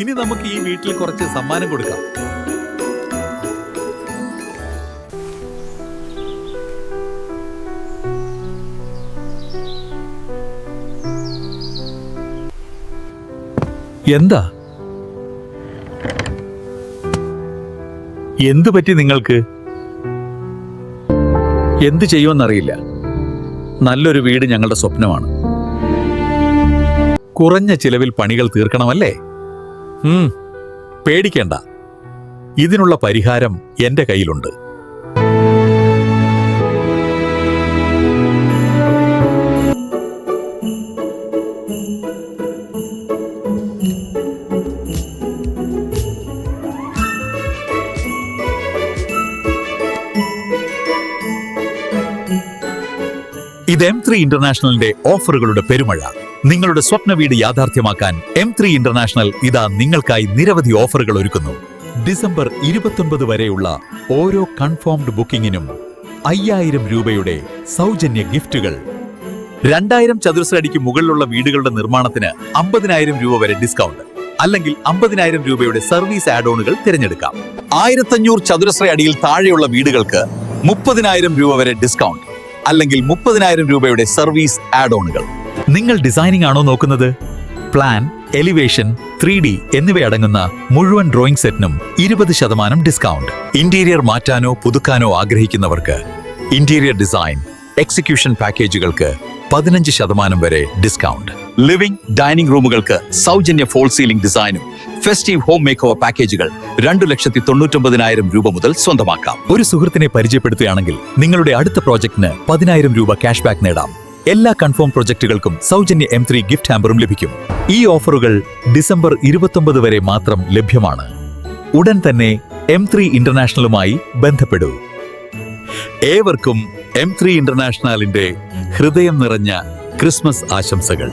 ഇനി നമുക്ക് ഈ വീട്ടിൽ കുറച്ച് സമ്മാനം കൊടുക്കാം. എന്താ? എന്തു പറ്റി നിങ്ങൾക്ക്? എന്ത് ചെയ്യുമെന്നറിയില്ല. നല്ലൊരു വീട് ഞങ്ങളുടെ സ്വപ്നമാണ്. കുറഞ്ഞ ചിലവിൽ പണികൾ തീർക്കണമല്ലേ? പേടിക്കേണ്ട. ഇതിനുള്ള പരിഹാരം എന്റെ കയ്യിലുണ്ട്. ഇത് എം ത്രീ ഇന്റർനാഷണലിന്റെ ഓഫറുകളുടെ പെരുമഴ. നിങ്ങളുടെ സ്വപ്ന വീട് യാഥാർത്ഥ്യമാക്കാൻ എം ത്രീ ഇന്റർനാഷണൽ ഇതാ നിങ്ങൾക്കായി നിരവധി ഓഫറുകൾ ഒരുക്കുന്നു. ഡിസംബർ ഇരുപത്തൊൻപത് വരെയുള്ള ഓരോ കൺഫേംഡ് ബുക്കിംഗിനും അയ്യായിരം രൂപയുടെ സൗജന്യ ഗിഫ്റ്റുകൾ. രണ്ടായിരം ചതുരശ്ര അടിക്ക് മുകളിലുള്ള വീടുകളുടെ നിർമ്മാണത്തിന് അമ്പതിനായിരം രൂപ വരെ ഡിസ്കൗണ്ട്. അല്ലെങ്കിൽ അമ്പതിനായിരം രൂപയുടെ സർവീസ് ആഡ് ഓണുകൾ തിരഞ്ഞെടുക്കാം. ആയിരത്തഞ്ഞൂറ് ചതുരശ്ര അടിയിൽ താഴെയുള്ള വീടുകൾക്ക് മുപ്പതിനായിരം രൂപ വരെ ഡിസ്കൗണ്ട്. അല്ലെങ്കിൽ മുപ്പതിനായിരം രൂപയുടെ സർവീസ് ആഡ് ഓണുകൾ നിങ്ങൾ ഡിസൈനിംഗ് ആണോ നോക്കുന്നത്? പ്ലാൻ എലിവേഷൻ ത്രീ ഡി എന്നിവയടങ്ങുന്ന മുഴുവൻ ഡ്രോയിംഗ് സെറ്റിനും ഇരുപത് ശതമാനം ഡിസ്കൗണ്ട് ഇന്റീരിയർ മാറ്റാനോ പുതുക്കാനോ ആഗ്രഹിക്കുന്നവർക്ക് ഇന്റീരിയർ ഡിസൈൻ എക്സിക്യൂഷൻ പാക്കേജുകൾക്ക് പതിനഞ്ച് ശതമാനം വരെ ഡിസ്കൗണ്ട് ലിവിംഗ് ഡൈനിംഗ് റൂമുകൾക്ക് സൗജന്യ ഫോൾ സീലിംഗ് ഡിസൈനും ഫെസ്റ്റീവ് ഹോം മേക്ക് ഓവർ പാക്കേജുകൾ രണ്ടു ലക്ഷത്തി തൊണ്ണൂറ്റൊമ്പതിനായിരം രൂപ മുതൽ സ്വന്തമാക്കാം. ഒരു സുഹൃത്തിനെ പരിചയപ്പെടുത്തുകയാണെങ്കിൽ നിങ്ങളുടെ അടുത്ത പ്രോജക്റ്റിന് പതിനായിരം രൂപ ക്യാഷ് ബാക്ക് നേടാം. എല്ലാ കൺഫേം പ്രൊജക്ടുകൾക്കും സൗജന്യ എം ത്രീ ഗിഫ്റ്റ് ഹാമ്പറും ലഭിക്കും. ഈ ഓഫറുകൾ ഡിസംബർ ഇരുപത്തൊമ്പത് വരെ മാത്രം ലഭ്യമാണ്. ഉടൻ തന്നെ എം ത്രീ ഇന്റർനാഷണലുമായി ബന്ധപ്പെടൂ. ഏവർക്കും എം ത്രീ ഇന്റർനാഷണലിന്റെ ഹൃദയം നിറഞ്ഞ ക്രിസ്മസ് ആശംസകൾ.